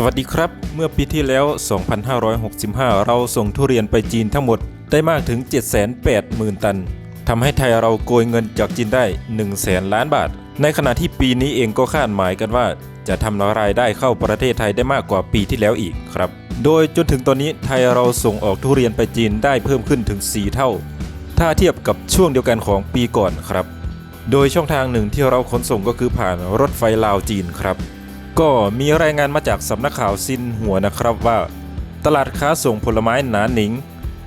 สวัสดีครับ เมื่อปีที่แล้ว 2565 เราส่งทุเรียนไปจีนทั้งหมดได้มากถึง 780,000 ตัน ทำให้ไทยเราโกยเงินจากจีนได้1แสนล้านบาท ในขณะที่ปีนี้เองก็คาดหมายกันว่า จะทำรายได้เข้าประเทศไทยได้มากกว่าปีที่แล้วอีกครับ โดยจนถึงตอนนี้ไทยเราส่งออกทุเรียนไปจีนได้เพิ่มขึ้นถึง 4 เท่า ถ้าเทียบกับช่วงเดียวกันของปีก่อนครับ โดยช่องทางหนึ่งที่เราขนส่งก็คือผ่านรถไฟลาวจีนครับ ก็มีรายงานมาจากสำนักข่าวซินหัวนะครับว่า ตลาดค้าส่งผลไม้หนานหนิง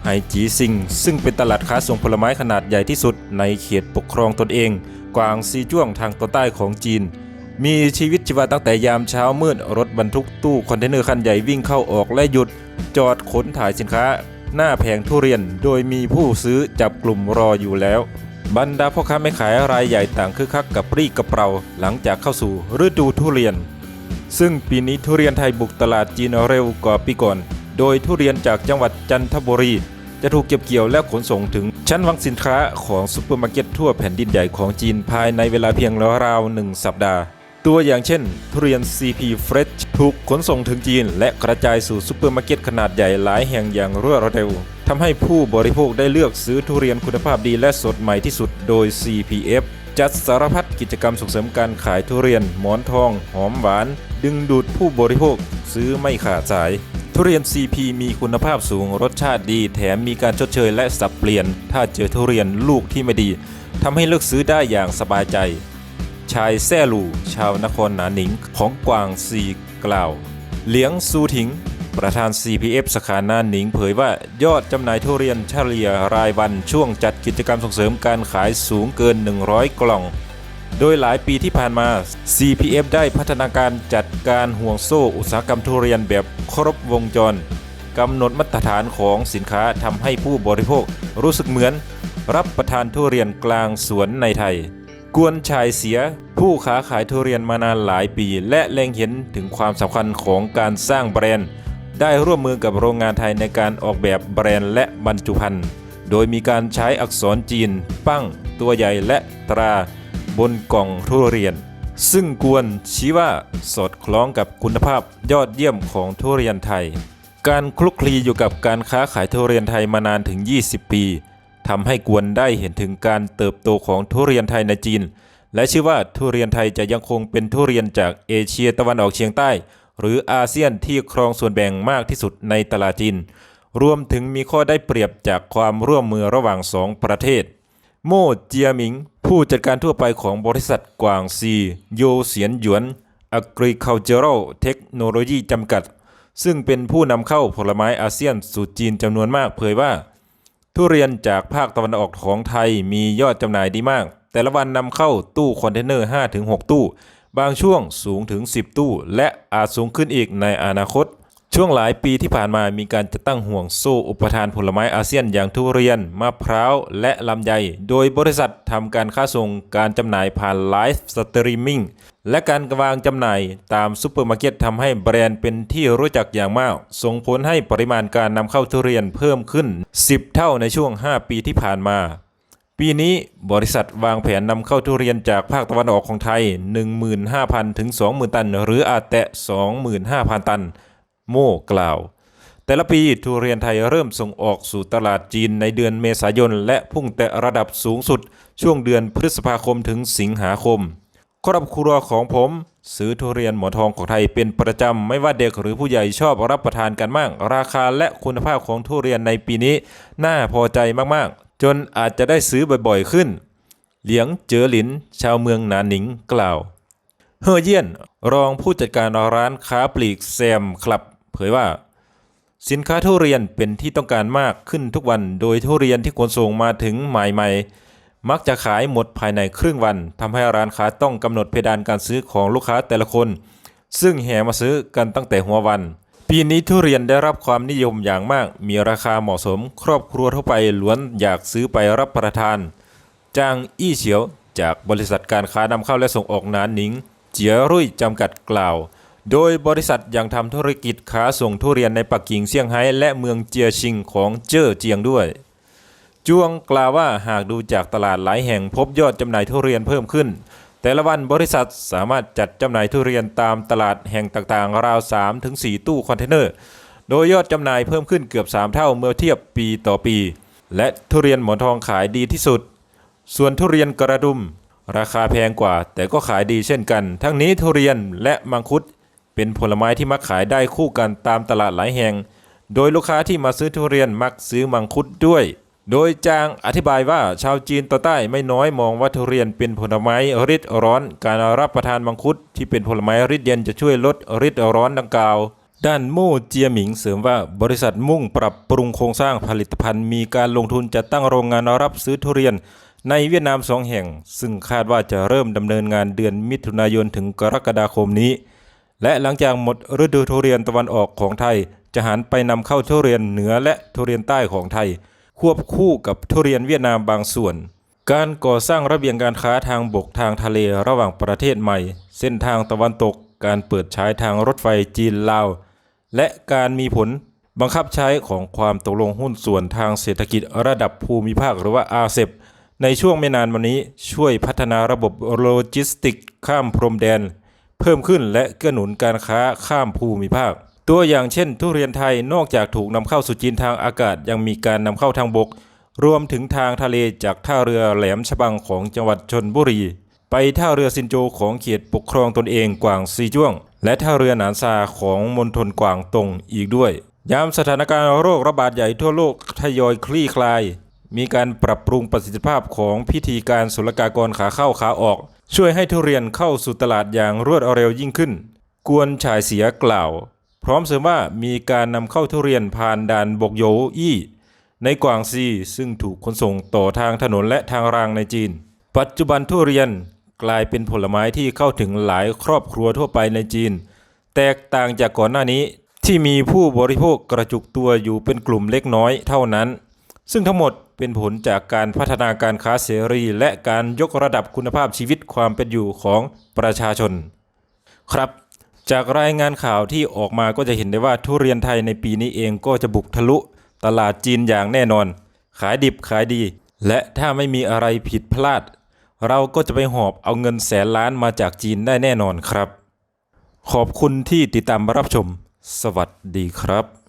ไหจีซิง ซึ่งเป็นตลาดค้าส่งผลไม้ขนาดใหญ่ที่สุดในเขตปกครองตนเอง กวางซีจ้วงทางตอนใต้ของจีน มีชีวิตชีวาตั้งแต่ยามเช้ามืด รถบรรทุกตู้คอนเทนเนอร์คันใหญ่วิ่งเข้าออกและหยุด จอดขนถ่ายสินค้า หน้าแผงทุเรียน โดยมีผู้ซื้อจับกลุ่มรออยู่แล้ว บรรดาพ่อค้าแม่ขายรายใหญ่ต่างคึกคักกับปรีกระเปราหลังจากเข้าสู่ฤดูทุเรียน ซึ่งปีนี้ทุเรียนไทยบุกตลาดจีนเร็วกว่าปีก่อน โดยทุเรียนจากจังหวัดจันทบุรี จะถูกเก็บเกี่ยวและขนส่งถึงชั้นวางสินค้าของซุปเปอร์มาร์เก็ตทั่วแผ่นดินใหญ่ของจีนภายในเวลาเพียงราวหนึ่งสัปดาห์ตัวอย่างเช่น ทุเรียน CP Fresh ถูกขนส่งถึงจีน และกระจายสู่ซุปเปอร์มาร์เก็ตขนาดใหญ่หลายแห่งอย่างรวดเร็วทำให้ผู้บริโภคได้เลือกซื้อทุเรียนคุณภาพดีและสดใหม่ที่สุดโดย CPF จัดสารพัดกิจกรรมส่งเสริมการขายทุเรียน หมอนทอง หอมหวาน ดึงดูดผู้บริโภคซื้อไม่ขาดสาย ทุเรียน CP มีคุณภาพสูงรสชาติดี แถมมีการชดเชยและสับเปลี่ยน ถ้าเจอทุเรียนลูกที่ไม่ดีทำให้เลือกซื้อได้อย่างสบายใจ ชายแซ่หลู่ชาวนครหนาหนิงของกวางซีกล่าวเหลียงซูถิง ประธาน CPF สาขาหนาหนิง เผยว่ายอดจำหน่ายทุเรียนเฉลี่ยรายวันช่วงจัดกิจกรรมส่งเสริมการขายสูงเกิน 100 กล่อง โดยหลายปีที่ผ่านมา CPF ได้พัฒนาการจัดการห่วงโซ่อุตสาหกรรมทุเรียนแบบครบวงจรกำหนดมาตรฐานของสินค้าทำให้ผู้บริโภครู้สึกเหมือน รับประทานทุเรียนกลางสวนในไทย กวนชายเสียผู้ค้าขายทุเรียนมานานหลายปี และเล็งเห็นถึงความสำคัญของการสร้างแบรนด์ ได้ร่วมมือกับโรงงานไทยในการออกแบบแบรนด์และบรรจุภัณฑ์ โดยมีการใช้อักษรจีน ปั้ง ตัวใหญ่และตรา บนกล่องทุเรียน ซึ่งกวนชี้ว่าสอดคล้องกับคุณภาพยอดเยี่ยมของทุเรียนไทย การคลุกคลีอยู่กับการค้าขายทุเรียนไทยมานานถึง 20 ปีทำให้กวนได้เห็นถึงการเติบโตของทุเรียนไทยในจีน และชื่อว่าทุเรียนไทยจะยังคงเป็นทุเรียนจากเอเชียตะวันออกเฉียงใต้ หรืออาเซียนที่ครองส่วนแบ่งมากที่สุดในตลาดจีน รวมถึงมีข้อได้เปรียบจากความร่วมมือระหว่างสองประเทศ โม่เจียหมิง ผู้จัดการทั่วไปของบริษัทกวางซีโยเสียนหยวน Agricultural Technology จำกัด ซึ่งเป็นผู้นำเข้าผลไม้อาเซียนสู่จีนจำนวนมากเผยว่า ทุเรียนจากภาคตะวันออกของไทยมียอดจำหน่ายดีมาก แต่ละวันนำเข้าตู้คอนเทนเนอร์ 5-6 ตู้ บางช่วงสูงถึง 10 ตู้ และอาจสูงขึ้นอีกในอนาคต ช่วงหลายปีที่ผ่านมามีการจัดตั้งห่วงโซ่อุปทานผลไม้อาเซียนอย่างทุเรียน มะพร้าว และลำไย โดยบริษัททำการค้าส่งการจำหน่ายผ่านไลฟ์สตรีมมิ่งและการวางจำหน่ายตามซูเปอร์มาร์เก็ตทำให้แบรนด์เป็นที่รู้จักอย่างมาก ส่งผลให้ปริมาณการนำเข้าทุเรียนเพิ่มขึ้น 10 เท่าในช่วง 5 ปีที่ผ่านมาปีนี้บริษัทวางแผนนำเข้าทุเรียนจากภาคตะวันออกของไทย 15,000 ถึง 20,000 ตัน หรืออาจแตะ 25,000 ตัน โม่กล่าว แต่ละปีทุเรียนไทยเริ่มส่งออกสู่ตลาดจีนในเดือนเมษายน และพุ่งแตะระดับสูงสุด ช่วงเดือนพฤษภาคมถึงสิงหาคม ครอบครัวของผม ซื้อทุเรียนหมอทองของไทยเป็นประจำ ไม่ว่าเด็กหรือผู้ใหญ่ชอบรับประทานกันมาก ราคาและคุณภาพของทุเรียนในปีนี้ น่าพอใจมากๆ จนอาจจะได้ซื้อบ่อยๆขึ้น เหลียงเจอหลิน ชาวเมืองหนานหนิงกล่าวเฮอเยี่ยน รองผู้จัดการร้านค้าปลีกแซมคลับ เผยว่า สินค้าทุเรียนเป็นที่ต้องการมากขึ้นทุกวัน โดยทุเรียนที่ขนส่งมาถึงใหม่ ๆ มักจะขายหมดภายในครึ่งวันทำให้ร้านค้าต้องกำหนดเพดานการซื้อของลูกค้าแต่ละคน ซึ่งแห่มาซื้อกันตั้งแต่หัววัน ปีนี้ทุเรียนได้รับความนิยมอย่างมาก มีราคาเหมาะสม ครอบครัวทั่วไปล้วนอยากซื้อไปรับประทานจางอี้เฉียวจากบริษัทการค้านำเข้าและส่งออกนานหนิง เจียรุ่ยจำกัดกล่าว โดยบริษัทยังทำธุรกิจค้าส่งทุเรียนในปักกิ่งเซี่ยงไฮ้และเมืองเจียชิงของเจ้อเจียงด้วย จวงกล่าวว่าหากดูจากตลาดหลายแห่งพบยอดจำหน่ายทุเรียนเพิ่มขึ้น แต่ละวันบริษัทสามารถจัดจำหน่ายทุเรียนตามตลาดแห่งต่างๆ ราว 3-4 ตู้คอนเทนเนอร์ โดยยอดจำหน่ายเพิ่มขึ้นเกือบ 3 เท่าเมื่อเทียบปีต่อปี และทุเรียนหมอนทองขายดีที่สุด ส่วนทุเรียนกระดุม ราคาแพงกว่า แต่ก็ขายดีเช่นกัน ทั้งนี้ทุเรียนและมังคุด เป็นผลไม้ที่มักขายได้คู่กันตามตลาดหลายแห่ง โดยลูกค้าที่มาซื้อทุเรียนมักซื้อมังคุดด้วย โดยจางอธิบายว่าชาวจีนตอนใต้ไม่น้อยมองว่าทุเรียนเป็นผลไม้ฤทธิ์ร้อน การรับประทานมังคุดที่เป็นผลไม้ฤทธิ์เย็นจะช่วยลดฤทธิ์ร้อนดังกล่าวด้านโม่เจียหมิงเสริมว่าบริษัทมุ่งปรับปรุงโครงสร้างผลิตภัณฑ์ มีการลงทุนจะตั้งโรงงานรับซื้อทุเรียน ในเวียดนามสองแห่ง ซึ่งคาดว่าจะเริ่มดำเนินงานเดือนมิถุนายนถึงกรกฎาคมนี้ และหลังจากหมดฤดูทุเรียนตะวันออกของไทย จะหันไปนำเข้าทุเรียนเหนือและทุเรียนใต้ของไทย ควบคู่กับทุเรียนเวียดนามบางส่วน การก่อสร้างระเบียงการค้าทางบกทางทะเลระหว่างประเทศใหม่ เส้นทางตะวันตก การเปิดใช้ทางรถไฟจีนลาว และการมีผลบังคับใช้ของความตกลงหุ้นส่วนทางเศรษฐกิจระดับภูมิภาคหรือว่าอาเซบในช่วงไม่นานมานี้ช่วยพัฒนาระบบโลจิสติก ข้ามพรมแดน เพิ่มขึ้นและเกื้อหนุนการค้าข้ามภูมิภาค ตัวอย่างเช่น ทุเรียนไทยนอกจากถูกนำเข้าสู่จีนทางอากาศยังมีการนำเข้าทางบก รวมถึงทางทะเลจากท่าเรือแหลมฉบังของจังหวัดชนบุรี ไปท่าเรือซินโจของเขตปกครองตนเองกวางซีจ้วง และท่าเรือหนานซาของมณฑลกวางตงอีกด้วยยามสถานการณ์โรคระบาดใหญ่ทั่วโลกทยอยคลี่คลาย มีการปรับปรุงประสิทธิภาพของพิธีการศุลกากรขาเข้าขาออก ช่วยให้ทุเรียนเข้าสู่ตลาดอย่างรวดเร็วยิ่งขึ้น กวนฉายเสียกล่าว พร้อมเสริมว่ามีการนำเข้าทุเรียนผ่านด่านบกโยอี้ในกวางซีซึ่งถูกขนส่งต่อทางถนนและทางรางในจีน ปัจจุบันทุเรียนกลายเป็นผลไม้ที่เข้าถึงหลายครอบครัวทั่วไปในจีน แตกต่างจากก่อนหน้านี้ที่มีผู้บริโภคกระจุกตัวอยู่เป็นกลุ่มเล็กน้อยเท่านั้น ซึ่งทั้งหมด เป็นผลจากการพัฒนาการค้าเสรี และการยกระดับคุณภาพชีวิตความเป็นอยู่ของประชาชน ครับ จากรายงานข่าวที่ออกมาก็จะเห็นได้ว่าทุเรียนไทยในปีนี้เองก็จะบุกทะลุตลาดจีนอย่างแน่นอน ขายดิบขายดี และถ้าไม่มีอะไรผิดพลาด เราก็จะไปหอบเอาเงินแสนล้านมาจากจีนได้แน่นอนครับ ขอบคุณที่ติดตามรับชม สวัสดีครับ